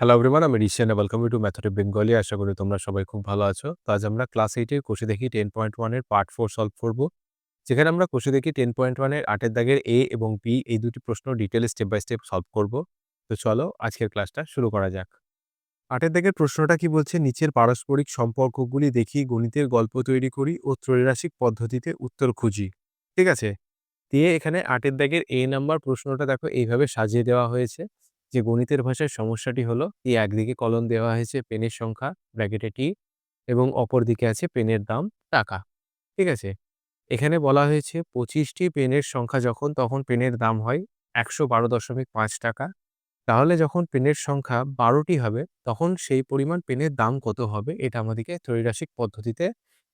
Hello everyone আমি রিশিয়ান welcome to of Bengali আশা করি তোমরা সবাই খুব ভালো আছো। তো আজ আমরা ক্লাস এইটের কোষে দেখি টেন পয়েন্ট ওয়ানের পার্ট ফোর সলভ করব। যেখানে আমরা কোষে দেখি টেন পয়েন্ট ওয়ানের আটের দাগের এ এবং বি এই দুটি প্রশ্ন detail step by step solve করব। তো চলো আজকের ক্লাসটা শুরু করা যাক। আটের দাগের প্রশ্নটা কি বলছে? নিচের পারস্পরিক সম্পর্কগুলি দেখি, গণিতের গল্প তৈরি করি ও ত্রৈরাসিক পদ্ধতিতে উত্তর খুঁজি। ঠিক আছে? দিয়ে এখানে আটের দাগের এ নাম্বার প্রশ্নটা দেখো, এইভাবে সাজিয়ে দেওয়া হয়েছে। যে গণিতের ভাষায় সমস্যাটি হলো, এই একদিকে কলম দেওয়া হয়েছে পেনের সংখ্যা, ব্র্যাকেটে টি এবং অপর দিকে আছে পেনের দাম টাকা। ঠিক আছে? এখানে বলা হয়েছে পঁচিশটি পেনের সংখ্যা যখন, তখন পেনের দাম হয় একশো বারো দশমিক পাঁচ টাকা। তাহলে যখন পেনের সংখ্যা বারোটি হবে, তখন সেই পরিমাণ পেনের দাম কত হবে, এটা আমাদেরকে ত্রৈরাসিক পদ্ধতিতে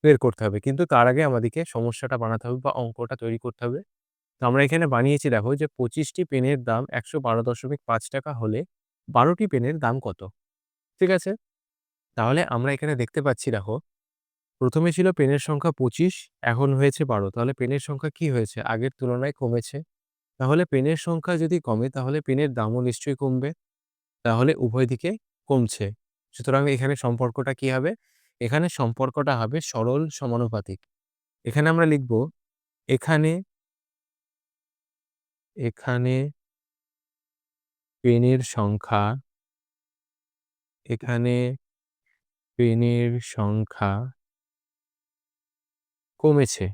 বের করতে হবে। কিন্তু তার আগে আমাদেরকে সমস্যাটা বানাতে হবে বা অঙ্কটা তৈরি করতে হবে। তো আমরা এখানে বানিয়েছি, দেখো যে পঁচিশটি পেনের দাম একশো বারো দশমিক পাঁচ টাকা হলে বারোটি পেনের দাম কত? ঠিক আছে? তাহলে আমরা এখানে দেখতে পাচ্ছি, দেখো, প্রথমে ছিল পেনের সংখ্যা পঁচিশ, এখন হয়েছে বারো। তাহলে পেনের সংখ্যা কি হয়েছে? আগের তুলনায় কমেছে। তাহলে পেনের সংখ্যা যদি কমে, তাহলে পেনের দামও নিশ্চয়ই কমবে। তাহলে উভয় দিকে কমছে। সুতরাং এখানে সম্পর্কটা কি হবে? এখানে সম্পর্কটা হবে সরল সমানুপাতিক। এখানে আমরা লিখব, এখানে এখানে পেনের সংখ্যা এখানে পেনের সংখ্যা কমেছে।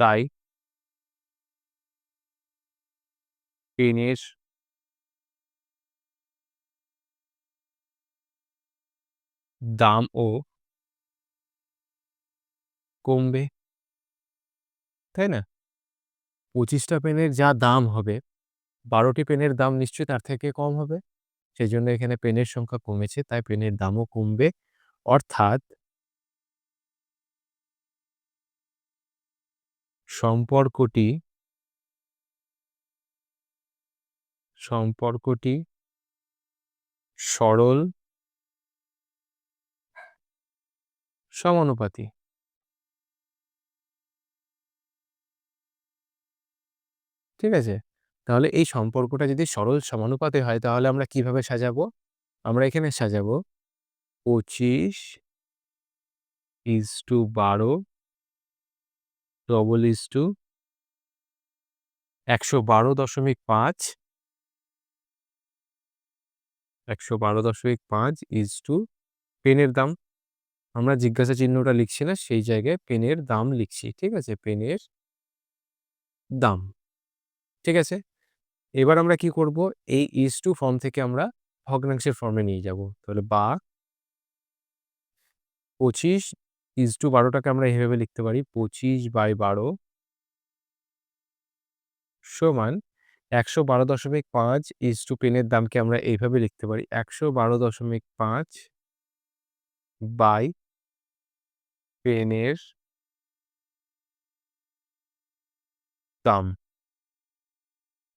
তাই পেনের দামও কমবে। তাই না? পঁচিশটা পেনের যা দাম হবে বারোটি পেনের দাম নিশ্চয়ই তার থেকে কম হবে। সেই জন্য এখানে পেনের সংখ্যা কমেছে, তাই পেনের দামও কমবে। অর্থাৎ সম্পর্কটি সম্পর্কটি সরল সমানুপাতি ঠিক আছে? তাহলে এই সম্পর্কটা যদি সরল সমানুপাতে হয়, তাহলে আমরা কীভাবে সাজাবো? আমরা এখানে সাজাবো। পঁচিশ ইজ টু বারো ডবল ইজ টু একশো বারো দশমিক পাঁচ একশো বারো দশমিক পাঁচ ইজ টু পেনের দাম। আমরা জিজ্ঞাসা চিহ্নটা লিখছি না, সেই জায়গায় পেনের দাম লিখছি, ঠিক আছে? পেনের দাম। ঠিক আছে? এবার আমরা কি করব? এই ইজ টু ফর্ম থেকে আমরা ভগ্নাংশের ফর্মে নিয়ে যাব। তাহলে বা পঁচিশ ইজ টু বারোটাকে আমরা এইভাবে লিখতে পারি। পঁচিশ বাই বারো সমান একশো বারো দশমিক পাঁচ ইজ টু পেনের দামকে আমরা এইভাবে লিখতে পারি। একশো বারো দশমিক পাঁচ বাই পেনের দাম।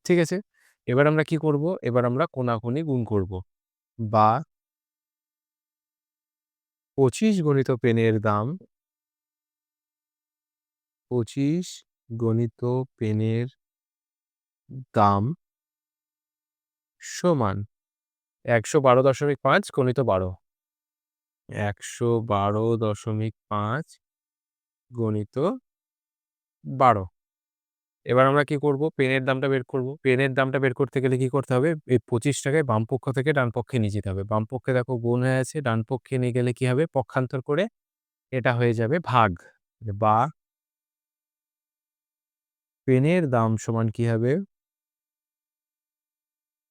ঠিক আছে? এবার আমরা কি করব? এবার আমরা কোনাকুনি গুণ করব। বা পঁচিশ গণিত পেনের দাম পঁচিশ গণিত পেনের দাম সমান একশো বারো দশমিক পাঁচ গণিত বারো। একশো বারো দশমিক পাঁচ গণিত বারো। এবার আমরা কি করব? পেনের দামটা বের করব। পেনের দামটা বের করতে গেলে কি করতে হবে? এই পঁচিশ টাকায় বাম পক্ষ থেকে ডান পক্ষে নিয়ে যেতে হবে। বাম পক্ষে দেখো গুণ হয়ে আছে। ডান পক্ষে নিয়ে গেলে কি হবে? পক্ষান্তর করে এটা হয়ে যাবে ভাগ। বা পেনের দাম সমান কি হবে?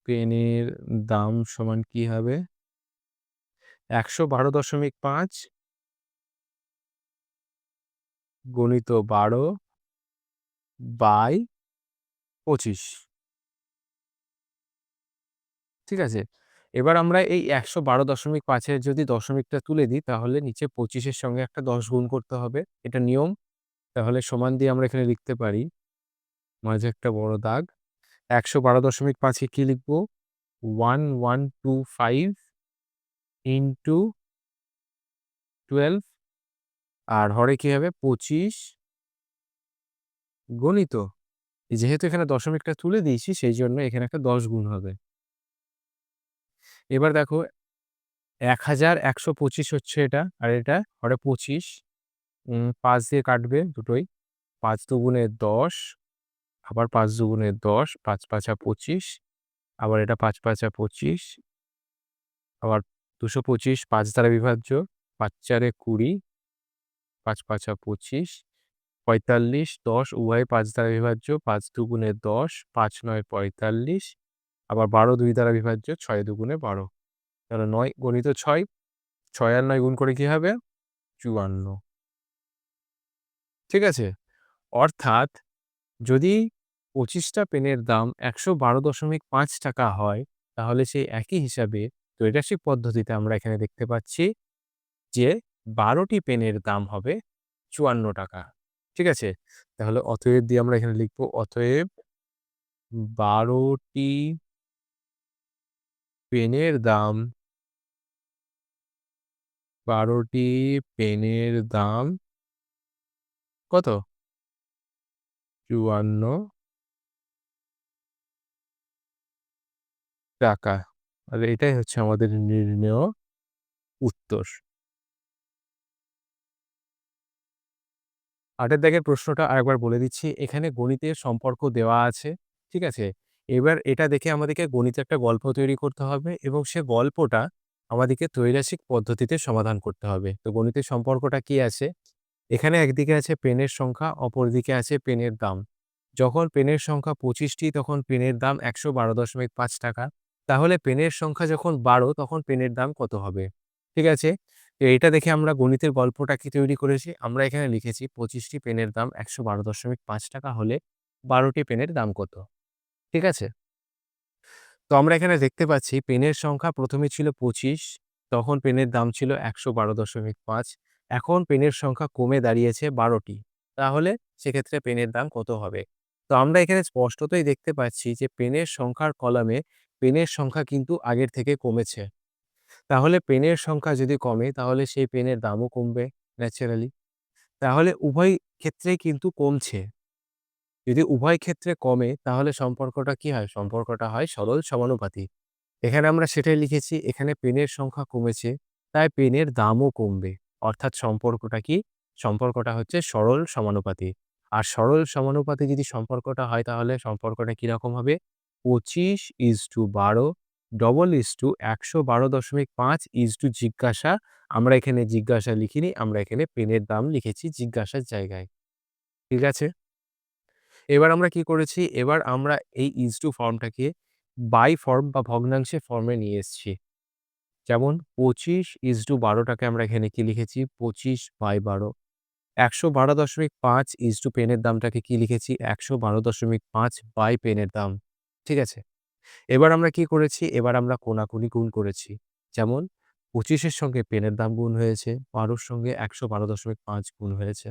পেনের দাম সমান কি হবে? একশো বারো দশমিক পাঁচ গণিত বারো বাই পঁচিশ। ঠিক আছে? এবার আমরা এই একশো বারো দশমিক পাঁচের যদি দশমিকটা তুলে দিই, তাহলে নিচে পঁচিশের সঙ্গে একটা দশ গুণ করতে হবে। এটা নিয়ম। তাহলে সমান দিয়ে আমরা এখানে লিখতে পারি, মাঝে একটা বড় দাগ। একশো বারো দশমিক পাঁচে কী লিখব? One one two five into twelve. আর হরে কী হবে? পঁচিশ। গণিত যেহেতু এখানে দশমিকটা তুলে দিয়েছি সেই জন্য এখানে একটা ১০ গুণ হবে। এবার দেখো ১,১২৫ হচ্ছে এটা আর এটা ২৫ উম ৫ দিয়ে কাটবে দুটোই। ৫ দুগুণে ১০ আবার পাঁচ দুগুণে ১০, ৫ ৫ যা ২৫ আবার এটা পাঁচ পাঁচা পঁচিশ আবার দুশো পঁচিশ পাঁচ দ্বারা বিভাজ্য, ৫ ৪ এ ২০ ৫ ৫ যা ২৫ ৪৫ ১০ উভয়ই ৫ দ্বারা বিভাজ্য, পাঁচ দুগুণে ১০, ৫ ৯ ৪৫ আবার ১২ ২ দ্বারা বিভাজ্য, ছয় দুগুণে ১২ তাহলে ৯ গণিত ৬, ৬ আর ৯ গুণ করে কি হবে? ৫৪ ঠিক আছে? অর্থাৎ যদি পঁচিশটা পেনের দাম ৳১১২.৫ হয়, তাহলে সেই একই হিসাবে ত্রৈরাসিক পদ্ধতিতে আমরা এখানে দেখতে পাচ্ছি যে বারোটি পেনের দাম হবে ৳৫৪ ঠিক আছে? তাহলে অতএব দিয়ে আমরা এখানে লিখব, অতএব বারোটি পেনের দাম বারোটি পেনের দাম কত? ৫৪ টাকা। আর এটাই হচ্ছে আমাদের নির্ণেয় উত্তর। ৮ এর দাগের প্রশ্নটা আরেকবার বলে দিচ্ছি। এখানে গণিতের সম্পর্ক দেওয়া আছে। ঠিক আছে? এবার এটা দেখে আমাদেরকে গণিতের একটা গল্প তৈরি করতে হবে এবং সে গল্পটা আমাদেরকে ত্রৈরাসিক পদ্ধতিতে সমাধান করতে হবে। তো গণিতের সম্পর্কটা কি আছে? এখানে একদিকে আছে পেনের সংখ্যা, অপরদিকে আছে পেনের দাম। যখন পেনের সংখ্যা পঁচিশটি তখন পেনের দাম ৳১১২.৫ তাহলে পেনের সংখ্যা যখন ১২ তখন পেনের দাম কত হবে? ঠিক আছে? তো এইটা দেখে আমরা গণিতের গল্পটা কি তৈরি করেছি? আমরা এখানে লিখেছি ২৫ টি পেনের দাম ৳১১২.৫ হলে বারোটি পেনের দাম কত? ঠিক আছে? তো আমরা এখানে দেখতে পাচ্ছি পেনের সংখ্যা প্রথমে ছিল ২৫ তখন পেনের দাম ছিল ১১২.৫ এখন পেনের সংখ্যা কমে দাঁড়িয়েছে বারোটি তাহলে সেক্ষেত্রে পেনের দাম কত হবে? তো আমরা এখানে স্পষ্টতই দেখতে পাচ্ছি যে পেনের সংখ্যার কলামে পেনের সংখ্যা কিন্তু আগের থেকে কমেছে। তাহলে পেনের সংখ্যা যদি কমে, তাহলে সেই পেনের দামও কমবে ন্যাচারালি। তাহলে উভয় ক্ষেত্রেই কিন্তু কমছে। যদি উভয় ক্ষেত্রে কমে, তাহলে সম্পর্কটা কি হয়? সম্পর্কটা হয় সরল সমানুপাতিক। এখানে আমরা সেটাই লিখেছি, এখানে পেনের সংখ্যা কমেছে, তাই পেনের দামও কমবে। অর্থাৎ সম্পর্কটা কি? সম্পর্কটা হচ্ছে সরল সমানুপাতি আর সরল সমানুপাতি যদি সম্পর্কটা হয়, তাহলে সম্পর্কটা কীরকম হবে? ২৫ ইজটু ১২ ডবল ইস টু একশো বারো দশমিক পাঁচ ১১২.৫ ইজটু জিজ্ঞাসা। আমরা এখানে জিজ্ঞাসা লিখিনি, আমরা এখানে পেনের দাম লিখেছি জিজ্ঞাসার জায়গায়। ঠিক আছে? এবার আমরা কি করেছি? এবার আমরা এই ইজ টু ফর্মটাকে বাই ফর্ম বা ভগ্নাংশে ফর্মে নিয়ে এসেছি। যেমন পঁচিশ ইজ টু বারোটাকে আমরা এখানে কি লিখেছি? ২৫ বাই বারো একশো বারো দশমিক পাঁচ ইজ টু পেনের দামটাকে কি লিখেছি? ১১২.৫ বাই পেনের দাম। ঠিক আছে? এবার আমরা কি করেছি? এবার আমরা কোনাকুনি গুণ করেছি। যেমন ২৫ এর সঙ্গে পেনের দাম গুণ হয়েছে, ১২ র সঙ্গে ১১২.৫ গুণ হয়েছে।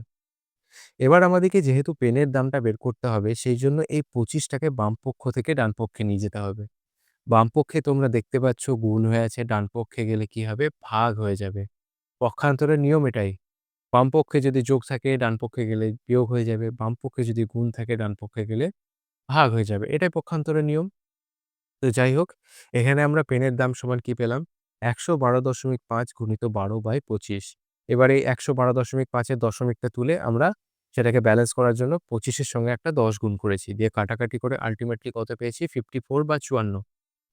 এবার আমাদেরকে যেহেতু পেনের দামটা বের করতে হবে সেই জন্য এই ২৫ টাকে বামপক্ষ থেকে ডানপক্ষে নিয়ে যেতে হবে। বামপক্ষে তোমরা দেখতে পাচ্ছ গুণ হয়ে আছে, ডানপক্ষে গেলে কি হবে? ভাগ হয়ে যাবে। পক্ষান্তরের নিয়ম এটাই। বামপক্ষে যদি যোগ থাকে ডানপক্ষে গেলে বিয়োগ হয়ে যাবে। বামপক্ষে যদি গুণ থাকে ডানপক্ষে গেলে ভাগ হয়ে যাবে। এটাই পক্ষান্তরের নিয়ম। তো যাই হোক, এখানে আমরা পেনের দাম সমান কি পেলাম? ১১২.৫ গুণিত ১২ বাই ২৫ এবার এই ১১২.৫ এর দশমিকটা তুলে আমরা সেটাকে ব্যালেন্স করার জন্য পঁচিশের সঙ্গে একটা ১০ গুণ করেছি। দিয়ে কাটাকাটি করে আল্টিমেটলি কত পেয়েছি? 54 বা ৫৪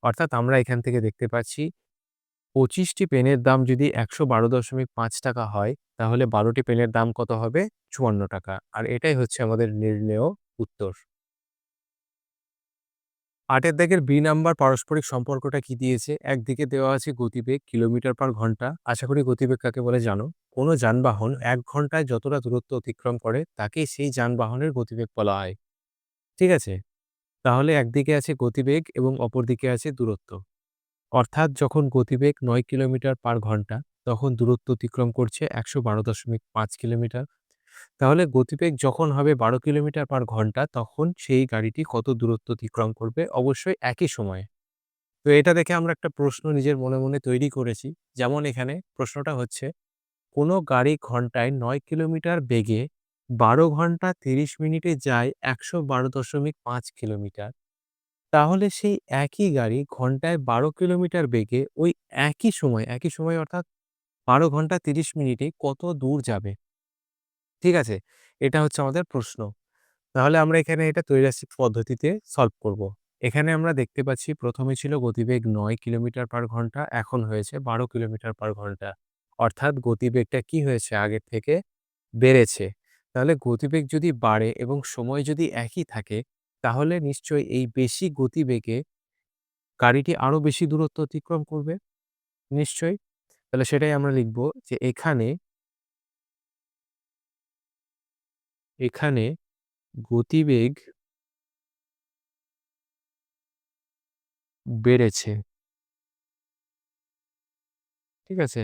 অর্থাৎ আমরা এখান থেকে দেখতে পাচ্ছি, পঁচিশটি পেনের দাম যদি ৳১১২.৫ হয়, তাহলে বারোটি পেনের দাম কত হবে? ৳৫৪ আর এটাই হচ্ছে আমাদের নির্ণেয় উত্তর। ৮ এর দাগের বি নাম্বার পারস্পরিক সম্পর্কটা কি দিয়েছে? একদিকে দেওয়া আছে গতিবেগ, কিলোমিটার পার ঘণ্টা। আশা করি গতিবেগ কাকে বলে জানো। কোনো যানবাহন এক ঘন্টায় যতটা দূরত্ব অতিক্রম করে তাকে সেই যানবাহনের গতিবেগ বলা হয়। ঠিক আছে? তাহলে একদিকে আছে গতিবেগ এবং অপরদিকে আছে দূরত্ব। অর্থাৎ যখন গতিবেগ নয় কিলোমিটার পার ঘণ্টা, তখন দূরত্ব অতিক্রম করছে ১১২.৫ কিলোমিটার। তাহলে গতিবেগ যখন হবে ১২ কিলোমিটার পার ঘণ্টা তখন সেই গাড়িটি কত দূরত্ব অতিক্রম করবে? অবশ্যই একই সময়ে। তো এটা দেখে আমরা একটা প্রশ্ন নিজের মনে, মনে তৈরি করেছি। যেমন এখানে প্রশ্নটা হচ্ছে, কোনো গাড়ি ঘন্টায় নয় কিলোমিটার বেগে বারো ঘণ্টা তিরিশ মিনিটে যায় একশো বারো দশমিক পাঁচ কিলোমিটার তাহলে সেই একই গাড়ি ঘন্টায় বারো কিলোমিটার বেগে ওই একই সময় একই সময় অর্থাৎ বারো ঘণ্টা তিরিশ মিনিটে কত দূর যাবে ঠিক আছে? এটা হচ্ছে আমাদের প্রশ্ন। তাহলে আমরা এখানে এটা তৈরাসিক পদ্ধতিতে সলভ করব। এখানে আমরা দেখতে পাচ্ছি প্রথমে ছিল গতিবেগ নয় কিলোমিটার পার ঘণ্টা, এখন হয়েছে বারো কিলোমিটার পার ঘণ্টা। অর্থাৎ গতিবেগটা কি হয়েছে আগের থেকে? বেড়েছে। তাহলে গতিবেগ যদি বাড়ে এবং সময় যদি একই থাকে, তাহলে নিশ্চয়ই এই বেশি গতিবেগে গাড়িটি আরও বেশি দূরত্ব অতিক্রম করবে। নিশ্চয়ই? তাহলে সেটাই আমরা লিখব যে এখানে এখানে গতিবেগ বেড়েছে। ঠিক আছে?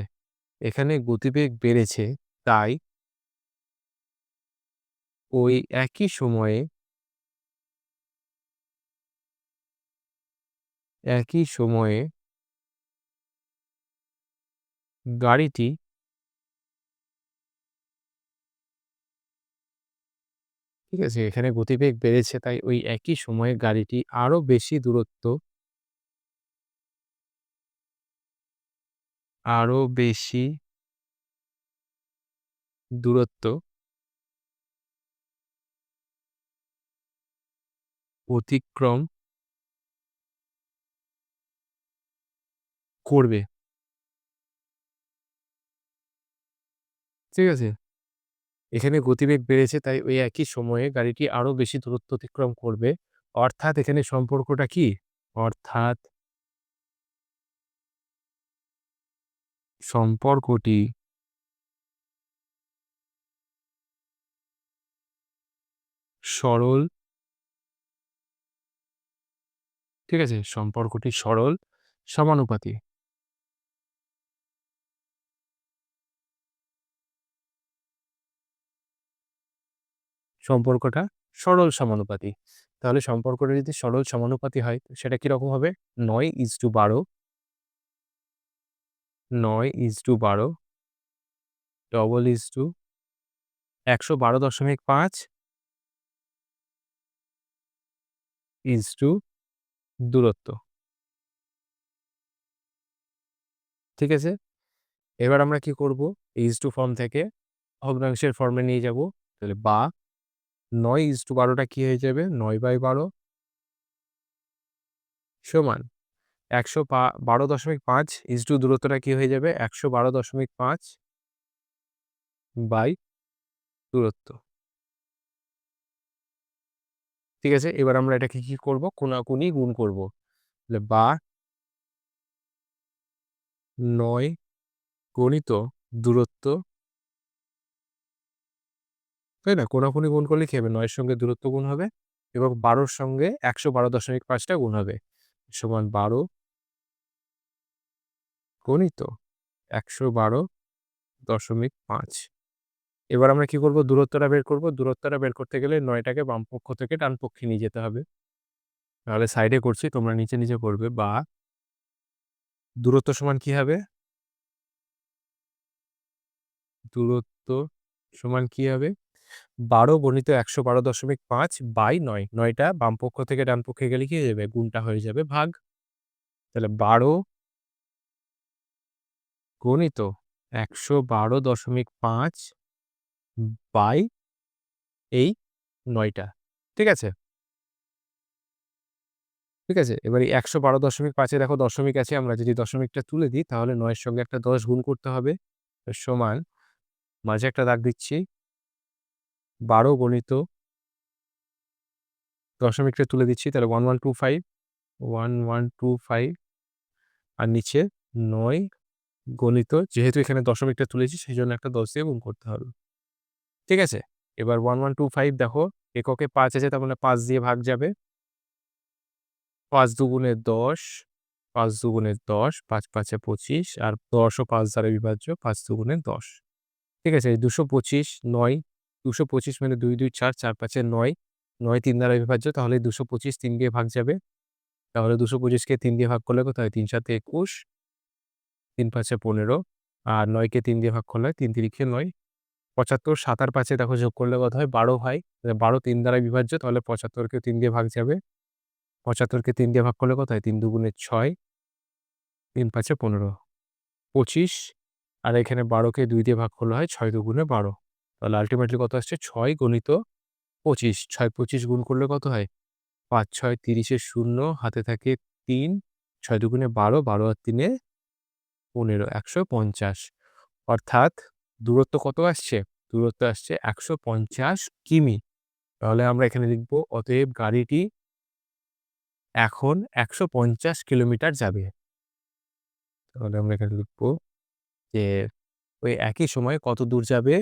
এখানে গতিবেগ বেড়েছে, তাই ওই একই সময়ে একই সময়ে গাড়িটি ঠিক আছে? এখানে গতিবেগ বেড়েছে, তাই ওই একই সময়ে গাড়িটি আরও বেশি দূরত্ব আরও বেশি দূরত্ব অতিক্রম করবে। ঠিক আছে? এখানে গতিবেগ বেড়েছে, তাই ওই একই সময়ে গাড়িটি আরও বেশি দূরত্ব অতিক্রম করবে। অর্থাৎ এখানে সম্পর্কটা কি? অর্থাৎ সম্পর্কটি সরল। ঠিক আছে? সম্পর্কটি সরল সমানুপাতি সম্পর্কটা সরল সমানুপাতি। তাহলে সম্পর্কটা যদি সরল সমানুপাতি হয়, সেটা কীরকম হবে? নয় ইজ টু বারো। নয় ইজ টু বারো। ডবল ইজ টু একশো বারো দশমিক পাঁচ। ইজ টু দূরত্ব। ঠিক আছে? এবার আমরা কি করব? ইজ টু ফর্ম থেকে ভগ্নাংশের ফর্মে নিয়ে যাব। তাহলে বা নয় ইজ টু বারোটা কি হয়ে যাবে? নয় বাই বারো। সমান একশো বারো দশমিক পাঁচ ইজ টু দূরত্বটা কি হয়ে যাবে? একশো বারো দশমিক পাঁচ বাই দূরত্ব। ঠিক আছে? এবার আমরা এটাকে কি করব? কোনাকুনি গুণ করব। তাহলে বা নয় গণিত দূরত্ব তাই না? কোনাকুনি গুণ করলে কি হবে? নয়ের সঙ্গে দূরত্ব গুণ হবে এবং বারোর সঙ্গে একশো বারো দশমিক পাঁচটা গুণ হবে। সমান বারো গণিত একশো বারো দশমিক পাঁচ। এবার আমরা কি করব? দূরত্বটা বের করব। দূরত্বটা বের করতে গেলে নয়টাকে বাম পক্ষ থেকে ডান পক্ষে নিয়ে যেতে হবে। তাহলে সাইডে করছি, তোমরা নিচে নিচে করবে বা দূরত্ব সমান কি হবে? দূরত্ব সমান কি হবে? বারো গণিত একশো বারো দশমিক পাঁচ বাই নয়। নয়টা বাম পক্ষ থেকে ডান পক্ষে গেলে কি হয়ে যাবে? গুণটা হয়ে যাবে ভাগ। তাহলে বারো গণিত একশো বারো দশমিক পাঁচ বাই এই নয়টা। ঠিক আছে? ঠিক আছে? এবার এই একশো বারো দশমিক পাঁচে দেখো দশমিক আছে, আমরা যদি দশমিকটা তুলে দিই তাহলে নয়ের সঙ্গে একটা দশ গুণ করতে হবে। সমান মাঝে একটা দাগ দিচ্ছি। বারো গণিত। দশমিকটা তুলে দিচ্ছি, তাহলে one one two five one one two five আর নিচে নয় গণিত, যেহেতু এখানে দশমিকটা তুলেছি সেই জন্য একটা দশ দিয়ে গুণ করতে হবে। ঠিক আছে? এবার ওয়ান ওয়ান টু ফাইভ দেখো, এককে পাঁচ আছে, তার মানে পাঁচ দিয়ে ভাগ যাবে। পাঁচ দুগুণে দশ, পাঁচ দুগুণে দশ, পাঁচ পাঁচে পঁচিশ, আর দশ ও পাঁচ দ্বারা বিভাজ্য, পাঁচ দুগুণে দশ। ঠিক আছে? দুশো পঁচিশ, নয় দুশো পঁচিশ মানে দুই দুই, চার চার, পাঁচে নয় নয়, তিন দ্বারা বিভাজ্য, তাহলে দুশো পঁচিশ তিন দিয়ে ভাগ যাবে। তাহলে দুশো পঁচিশকে তিন দিয়ে ভাগ করলে কোথায়? তিন সাথে একুশ, তিন পাঁচে পনেরো, আর নয়কে তিন দিয়ে ভাগ করলে তিন তিরিখে নয়। পঁচাত্তর সাত আর পাঁচে দেখো যোগ করলে কত হয়? বারো হয়। বারো তিন দ্বারা বিভাজ্য, তাহলে পঁচাত্তরকে তিন দিয়ে ভাগ যাবে। পঁচাত্তরকে তিন দিয়ে ভাগ করলে কত হয়? তিন দুগুণে ছয়, তিন পাঁচে পনেরো। পঁচিশ, আর এখানে বারোকে দুই দিয়ে ভাগ করলে হয় ছয় দুগুণে বারো। তাহলে আলটিমেটলি কত আসছে? ছয় গণিত পঁচিশ। ছয় পঁচিশ গুণ করলে কত হয়? পাঁচ, ছয় তিরিশে শূন্য, হাতে থাকে তিন। ছয় দুগুণে বারো বারো আর তিনে পনেরো, একশো পঞ্চাশ। অর্থাৎ দূরত্ব কত আসছে? দূরত্ব আসছে একশো পঞ্চাশ কিমি। তাহলে আমরা এখানে লিখব, অতএব গাড়িটি এখন একশো পঞ্চাশ কিলোমিটার যাবে। তাহলে আমরা এখানে লিখব যে ওই একই সময়ে কত দূর যাবে?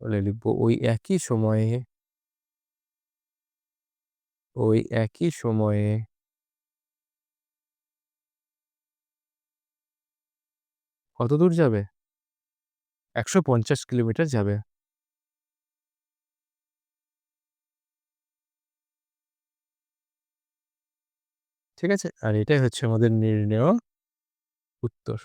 তাহলে লিখব ওই একই সময়ে। ওই একই সময়ে। কত দূর যাবে? একশো পঞ্চাশ কিলোমিটার যাবে। ঠিক আছে, আর এটাই হচ্ছে আমাদের নির্ণেয় উত্তর।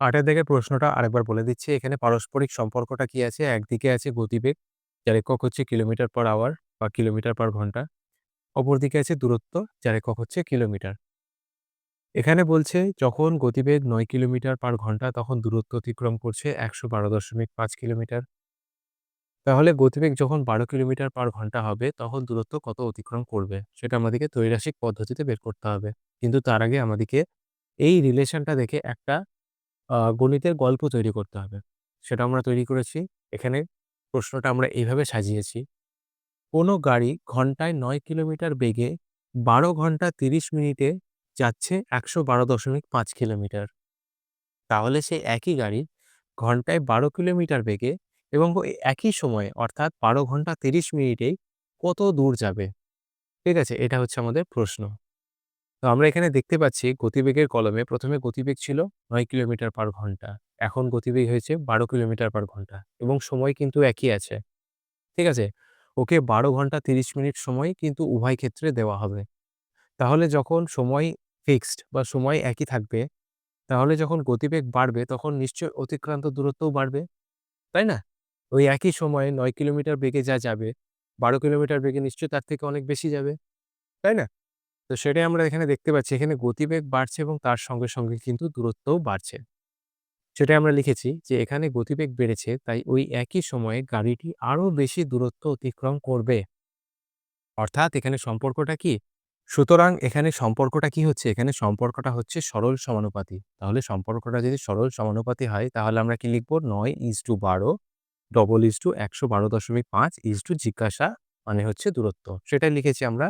আটের দিকে প্রশ্নটা আরেকবার বলে দিচ্ছি, এখানে পারস্পরিক সম্পর্কটা কি আছে? একদিকে আছে গতিবেগ, যার একক হচ্ছে কিলোমিটার পার আওয়ার বা কিলোমিটার পার ঘণ্টা। অপরদিকে আছে দূরত্ব, যার একক হচ্ছে কিলোমিটার। এখানে বলছে, যখন গতিবেগ নয় কিলোমিটার পার ঘণ্টা, তখন দূরত্ব অতিক্রম করছে একশো বারো দশমিক পাঁচ কিলোমিটার। তাহলে গতিবেগ যখন বারো কিলোমিটার পার ঘণ্টা হবে, তখন দূরত্ব কত অতিক্রম করবে? সেটা আমাদেরকে ত্রৈরাসিক পদ্ধতিতে বের করতে হবে। কিন্তু তার আগে আমাদেরকে এই রিলেশনটা দেখে একটা গণিতের গল্প তৈরি করতে হবে। সেটা আমরা তৈরি করেছি। এখানে প্রশ্নটা আমরা এইভাবে সাজিয়েছি। কোনো গাড়ি ঘন্টায় নয় কিলোমিটার বেগে বারো ঘণ্টা তিরিশ মিনিটে যাচ্ছে একশো বারো দশমিক পাঁচ কিলোমিটার। তাহলে সেই একই গাড়ি ঘন্টায় বারো কিলোমিটার বেগে এবং একই সময়ে অর্থাৎ বারো ঘণ্টা তিরিশ মিনিটেই কত দূর যাবে? ঠিক আছে, এটা হচ্ছে আমাদের প্রশ্ন। তো আমরা এখানে দেখতে পাচ্ছি গতিবেগের কলমে প্রথমে গতিবেগ ছিল নয় কিলোমিটার পার ঘণ্টা, এখন গতিবেগ হয়েছে বারো কিলোমিটার পার ঘণ্টা এবং সময় কিন্তু একই আছে। ঠিক আছে? ওকে বারো ঘণ্টা তিরিশ মিনিট সময় কিন্তু উভয় ক্ষেত্রে দেওয়া হবে। তাহলে যখন সময় ফিক্সড বা সময় একই থাকবে, তাহলে যখন গতিবেগ বাড়বে তখন নিশ্চয় অতিক্রান্ত দূরত্বও বাড়বে, তাই না? ওই একই সময়ে নয় কিলোমিটার বেগে যা যাবে, বারো কিলোমিটার বেগে নিশ্চয়ই তার থেকে অনেক বেশি যাবে, তাই না? তো সেটাই আমরা এখানে দেখতে পাচ্ছি। এখানে গতিবেগ বাড়ছে এবং তার সঙ্গে সঙ্গে কিন্তু দূরত্বও বাড়ছে। সেটাই আমরা লিখেছি যে এখানে গতিবেগ বেড়েছে, তাই ওই একই সময়ে গাড়িটি আরও বেশি দূরত্ব অতিক্রম করবে। অর্থাৎ এখানে সম্পর্কটা কি? সুতরাং এখানে সম্পর্কটা কি হচ্ছে? এখানে সম্পর্কটা হচ্ছে সরল সমানুপাতি। তাহলে সম্পর্কটা যদি সরল সমানুপাতি হয়, তাহলে আমরা কি লিখব? নয় ইজ টু বারো, ডবল ইজ টু একশো বারো দশমিক পাঁচ ইজ টু জিজ্ঞাসা মানে হচ্ছে দূরত্ব। সেটাই লিখেছি আমরা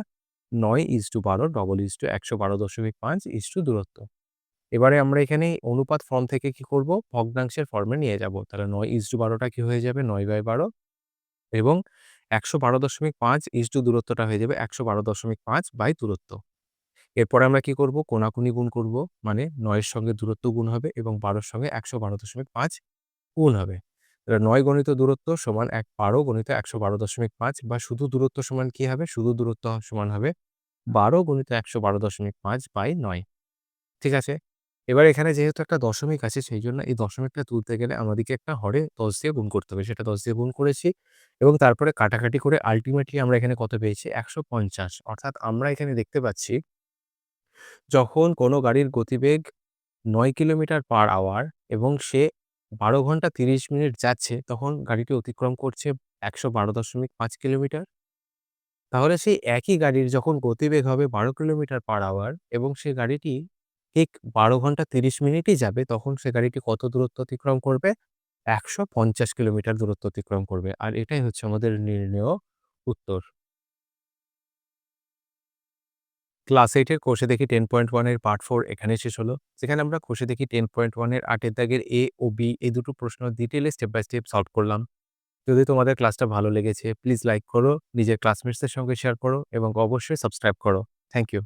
নয় ইজ টু বারো ডবল ইজ টু একশো বারো দশমিক পাঁচ ইজ টু দূরত্ব। এবারে আমরা এখানে অনুপাত ফর্ম থেকে কি করব? ভগ্নাংশের ফর্মে নিয়ে যাব। তাহলে নয় ইজ টু বারোটা কি হয়ে যাবে? নয় বাই বারো। এবং একশো বারো দশমিক পাঁচ ইজ টু দূরত্বটা হয়ে যাবে একশো বারো দশমিক পাঁচ বাই দূরত্ব। এরপরে আমরা কি করব? কোনাকুনি গুণ করব। মানে নয়ের সঙ্গে দূরত্ব গুণ হবে এবং বারোর সঙ্গে একশো বারো দশমিক পাঁচ গুণ হবে। নয় গণিত দূরত্ব সমান এক বারো, গণিত একশো বারো দশমিক পাঁচ বা শুধু দূরত্ব সমান কি হবে? শুধু দূরত্ব সমান হবে বারো, গণিত একশো বারো দশমিক পাঁচ বাই নয়। ঠিক আছে? এবার এখানে যেহেতু একটা দশমিক আছে, সেই জন্য এই দশমিকটা তুলতে গেলে আমাদেরকে একটা হরে দশ দিয়ে গুণ করতে হবে। সেটা দশ দিয়ে গুণ করেছি এবং তারপরে কাটাকাটি করে আলটিমেটলি আমরা এখানে কত পেয়েছি? একশো পঞ্চাশ। অর্থাৎ আমরা এখানে দেখতে পাচ্ছি যখন কোনো গাড়ির গতিবেগ নয় কিলোমিটার পার আওয়ার এবং সে বারো ঘণ্টা তিরিশ মিনিট যাচ্ছে, তখন গাড়িটি অতিক্রম করছে একশো বারো দশমিক পাঁচ কিলোমিটার। তাহলে সেই একই গাড়ির যখন গতিবেগ হবে বারো কিলোমিটার পার আওয়ার এবং সে গাড়িটি ঠিক বারো ঘণ্টা তিরিশ মিনিটই যাবে, তখন সে গাড়িটি কত দূরত্ব অতিক্রম করবে? একশো পঞ্চাশ কিলোমিটার দূরত্ব অতিক্রম করবে। আর এটাই হচ্ছে আমাদের নির্ণেয় উত্তর। ক্লাস এইটের কোষে দেখি টেন পয়েন্ট ওয়ানের পার্ট ফোর এখানে শেষ হলো। যেখানে আমরা কোষে দেখি টেন পয়েন্ট ওয়ানের আটের দাগের এ ও বি এই দুটো প্রশ্ন ডিটেলে স্টেপ বাই স্টেপ সলভ করলাম। যদি তোমাদের ক্লাসটা ভালো লেগেছে প্লিজ লাইক করো, নিজের ক্লাসমেটসদের সঙ্গে শেয়ার করো এবং অবশ্যই সাবস্ক্রাইব করো। Thank you